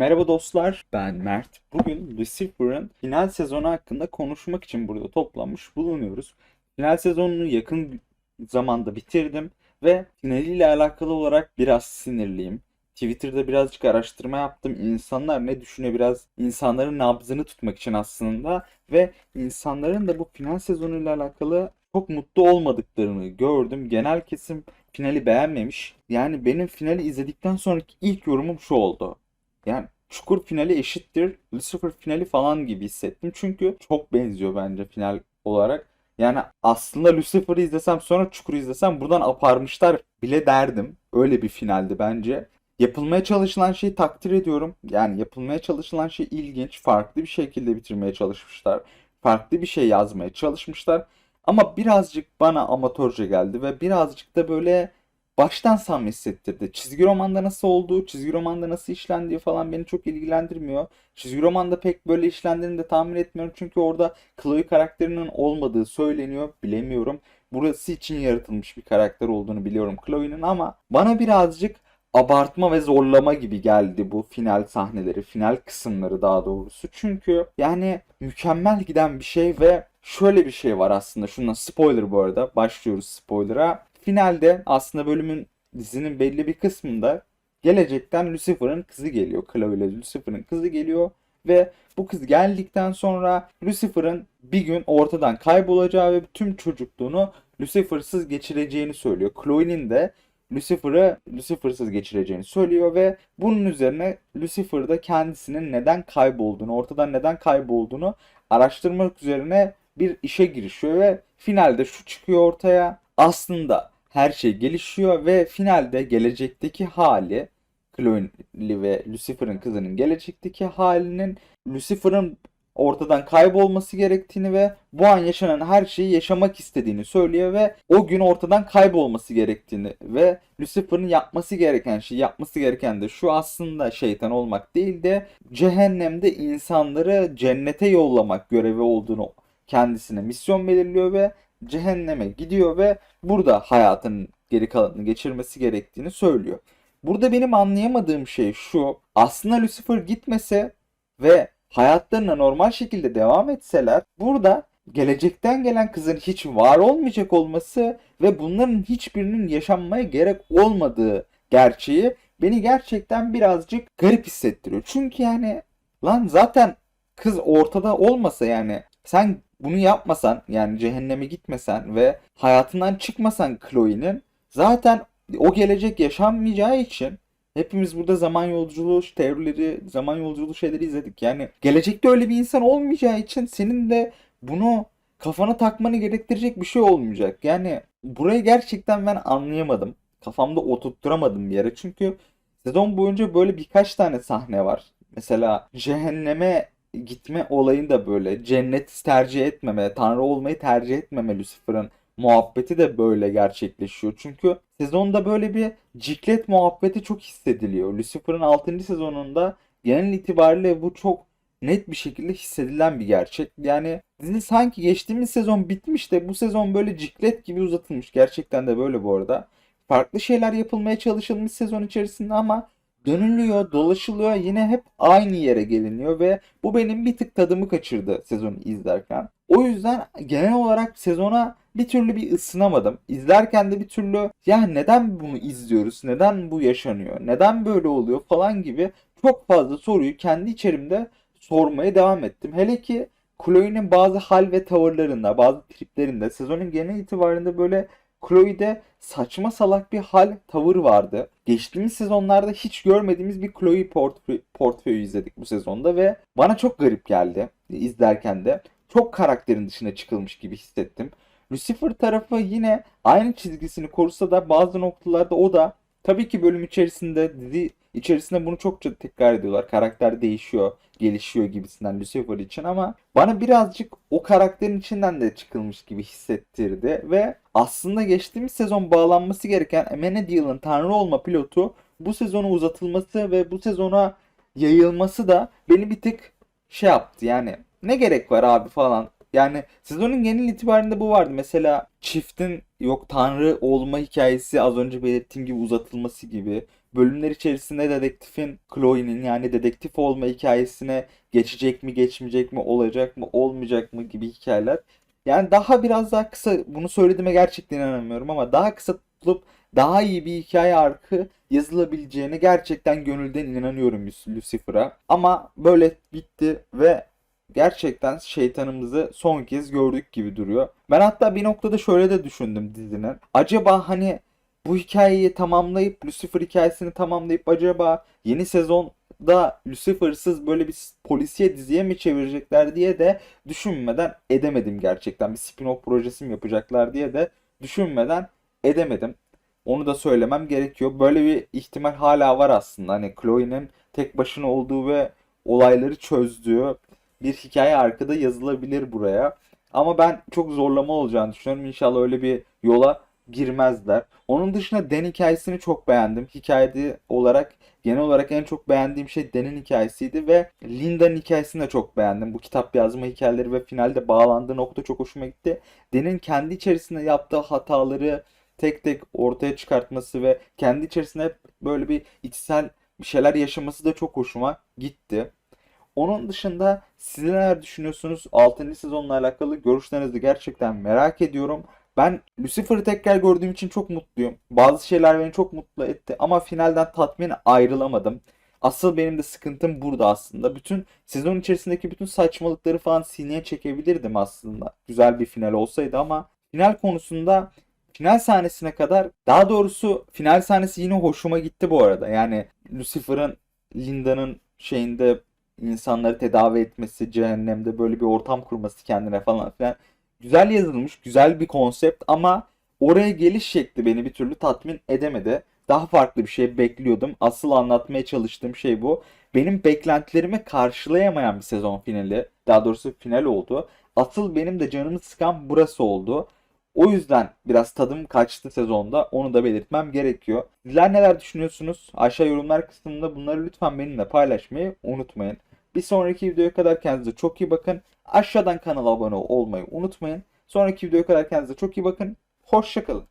Merhaba dostlar, ben Mert. Bugün Lucifer'ın final sezonu hakkında konuşmak için burada toplanmış bulunuyoruz. Final sezonunu yakın zamanda bitirdim ve finaliyle alakalı olarak biraz sinirliyim. Twitter'da birazcık araştırma yaptım. İnsanlar ne düşünüyor biraz insanların nabzını tutmak için aslında ve insanların da bu final sezonuyla alakalı çok mutlu olmadıklarını gördüm. Genel kesim finali beğenmemiş. Yani benim finali izledikten sonraki ilk yorumum şu oldu. Yani Çukur finali eşittir Lucifer finali falan gibi hissettim. Çünkü çok benziyor bence final olarak. Yani aslında Lucifer'ı izlesem sonra Çukur'u izlesem buradan aparmışlar bile derdim. Öyle bir finaldi bence. Yapılmaya çalışılan şeyi takdir ediyorum. Yani yapılmaya çalışılan şey ilginç, farklı bir şekilde bitirmeye çalışmışlar. Farklı bir şey yazmaya çalışmışlar. Ama birazcık bana amatörce geldi ve birazcık da böyle baştan savma hissettirdi. Çizgi romanda nasıl olduğu, çizgi romanda nasıl işlendiği falan beni çok ilgilendirmiyor. Çizgi romanda pek böyle işlendiğini de tahmin etmiyorum. Çünkü orada Chloe karakterinin olmadığı söyleniyor. Bilemiyorum. Burası için yaratılmış bir karakter olduğunu biliyorum Chloe'nin ama bana birazcık abartma ve zorlama gibi geldi bu final sahneleri, final kısımları daha doğrusu. Çünkü yani mükemmel giden bir şey ve şöyle bir şey var aslında. Şundan spoiler bu arada. Başlıyoruz spoiler'a. Finalde aslında bölümün dizinin belli bir kısmında gelecekten Lucifer'ın kızı geliyor. Chloe ile Lucifer'ın kızı geliyor ve bu kız geldikten sonra Lucifer'ın bir gün ortadan kaybolacağı ve tüm çocukluğunu Lucifer'sız geçireceğini söylüyor. Chloe'nin de Lucifer'ı Lucifer'sız geçireceğini söylüyor ve bunun üzerine Lucifer da kendisinin neden kaybolduğunu, ortadan neden kaybolduğunu araştırmak üzerine bir işe girişiyor ve finalde şu çıkıyor ortaya. Aslında her şey gelişiyor ve finalde gelecekteki hali Chloe ve Lucifer'ın kızının gelecekteki halinin Lucifer'ın ortadan kaybolması gerektiğini ve bu an yaşanan her şeyi yaşamak istediğini söylüyor ve o gün ortadan kaybolması gerektiğini ve Lucifer'ın yapması gereken şey yapması gereken de şu aslında şeytan olmak değil de cehennemde insanları cennete yollamak görevi olduğunu kendisine misyon belirliyor ve cehenneme gidiyor ve burada hayatının geri kalanını geçirmesi gerektiğini söylüyor. Burada benim anlayamadığım şey şu. Aslında Lucifer gitmese ve hayatlarına normal şekilde devam etseler burada gelecekten gelen kızın hiç var olmayacak olması ve bunların hiçbirinin yaşanmaya gerek olmadığı gerçeği beni gerçekten birazcık garip hissettiriyor. Çünkü yani lan zaten kız ortada olmasa yani sen bunu yapmasan yani cehenneme gitmesen ve hayatından çıkmasan Chloe'nin zaten o gelecek yaşanmayacağı için hepimiz burada zaman yolculuğu teorileri, zaman yolculuğu şeyleri izledik. Yani gelecekte öyle bir insan olmayacağı için senin de bunu kafana takmanı gerektirecek bir şey olmayacak. Yani burayı gerçekten ben anlayamadım. Kafamda oturtturamadım bir yere. Çünkü sezon boyunca böyle birkaç tane sahne var. Mesela cehenneme gitme olayı da böyle. Cennet tercih etmeme, tanrı olmayı tercih etmeme Lucifer'ın muhabbeti de böyle gerçekleşiyor. Çünkü sezonda böyle bir ciklet muhabbeti çok hissediliyor. Lucifer'ın 6. sezonunda genel itibariyle bu çok net bir şekilde hissedilen bir gerçek. Yani dizi sanki geçtiğimiz sezon bitmiş de bu sezon böyle ciklet gibi uzatılmış. Gerçekten de böyle bu arada. Farklı şeyler yapılmaya çalışılmış sezon içerisinde ama dönülüyor, dolaşılıyor. Yine hep aynı yere geliniyor ve bu benim bir tık tadımı kaçırdı sezonu izlerken. O yüzden genel olarak sezona bir türlü bir ısınamadım. İzlerken de bir türlü ya neden bunu izliyoruz? Neden bu yaşanıyor? Neden böyle oluyor falan gibi çok fazla soruyu kendi içerimde sormaya devam ettim. Hele ki Chloe'nin bazı hal ve tavırlarında, bazı triplerinde sezonun genel itibarında böyle Chloe'de saçma salak bir hal, tavır vardı. Geçtiğimiz sezonlarda hiç görmediğimiz bir Chloe portfö- portföyü izledik bu sezonda ve bana çok garip geldi izlerken de. Çok karakterin dışına çıkılmış gibi hissettim. Lucifer tarafı yine aynı çizgisini korusa da bazı noktalarda o da tabii ki bölüm içerisinde dizi içerisinde bunu çokça tekrar ediyorlar. Karakter değişiyor, gelişiyor gibisinden Lucifer için ama bana birazcık o karakterin içinden de çıkılmış gibi hissettirdi ve aslında geçtiğimiz sezon bağlanması gereken Amenadiel'ın Tanrı olma pilotu bu sezonu uzatılması ve bu sezona yayılması da beni bir tık şey yaptı yani ne gerek var abi falan. Yani sezonun genel itibarında bu vardı. Mesela çiftin yok tanrı olma hikayesi az önce belirttiğim gibi uzatılması gibi. Bölümler içerisinde dedektifin Chloe'nin yani dedektif olma hikayesine geçecek mi geçmeyecek mi olacak mı olmayacak mı gibi hikayeler. Yani daha biraz daha kısa bunu söylediğime gerçekten inanamıyorum ama daha kısa tutulup daha iyi bir hikaye arkı yazılabileceğine gerçekten gönülden inanıyorum Lucifer'a. Ama böyle bitti ve gerçekten şeytanımızı son kez gördük gibi duruyor. Ben hatta bir noktada şöyle de düşündüm dizinin. Acaba hani bu hikayeyi tamamlayıp Lucifer hikayesini tamamlayıp acaba yeni sezonda Lucifer'sız böyle bir polisiye diziye mi çevirecekler diye de düşünmeden edemedim gerçekten. Bir spin-off projesi mi yapacaklar diye de düşünmeden edemedim. Onu da söylemem gerekiyor. Böyle bir ihtimal hala var aslında. Hani Chloe'nin tek başına olduğu ve olayları çözdüğü bir hikaye arkada yazılabilir buraya. Ama ben çok zorlama olacağını düşünüyorum. İnşallah öyle bir yola girmezler. Onun dışında Den hikayesini çok beğendim. Hikayede olarak genel olarak en çok beğendiğim şey Den'in hikayesiydi ve Linda'nın hikayesini de çok beğendim. Bu kitap yazma hikayeleri ve finalde bağlandığı nokta çok hoşuma gitti. Den'in kendi içerisinde yaptığı hataları tek tek ortaya çıkartması ve kendi içerisinde hep böyle bir içsel bir şeyler yaşaması da çok hoşuma gitti. Onun dışında siz neler düşünüyorsunuz? 6. sezonla alakalı görüşlerinizi gerçekten merak ediyorum. Ben Lucifer'ı tekrar gördüğüm için çok mutluyum. Bazı şeyler beni çok mutlu etti ama finalden tatmin ayrılamadım. Asıl benim de sıkıntım burada aslında. Bütün sezon içerisindeki bütün saçmalıkları falan sineye çekebilirdim aslında. Güzel bir final olsaydı ama final konusunda final sahnesine kadar daha doğrusu final sahnesi yine hoşuma gitti bu arada. Yani Lucifer'ın Linda'nın şeyinde insanları tedavi etmesi, cehennemde böyle bir ortam kurması kendine falan filan. Güzel yazılmış, güzel bir konsept ama oraya geliş şekli beni bir türlü tatmin edemedi. Daha farklı bir şey bekliyordum. Asıl anlatmaya çalıştığım şey bu. Benim beklentilerimi karşılayamayan bir sezon finali, daha doğrusu final oldu. Asıl benim de canımı sıkan burası oldu. O yüzden biraz tadım kaçtı sezonda. Onu da belirtmem gerekiyor. Sizler neler düşünüyorsunuz? Aşağı yorumlar kısmında bunları lütfen benimle paylaşmayı unutmayın. Bir sonraki videoya kadar kendinize çok iyi bakın. Aşağıdan kanala abone olmayı unutmayın. Sonraki videoya kadar kendinize çok iyi bakın. Hoşçakalın.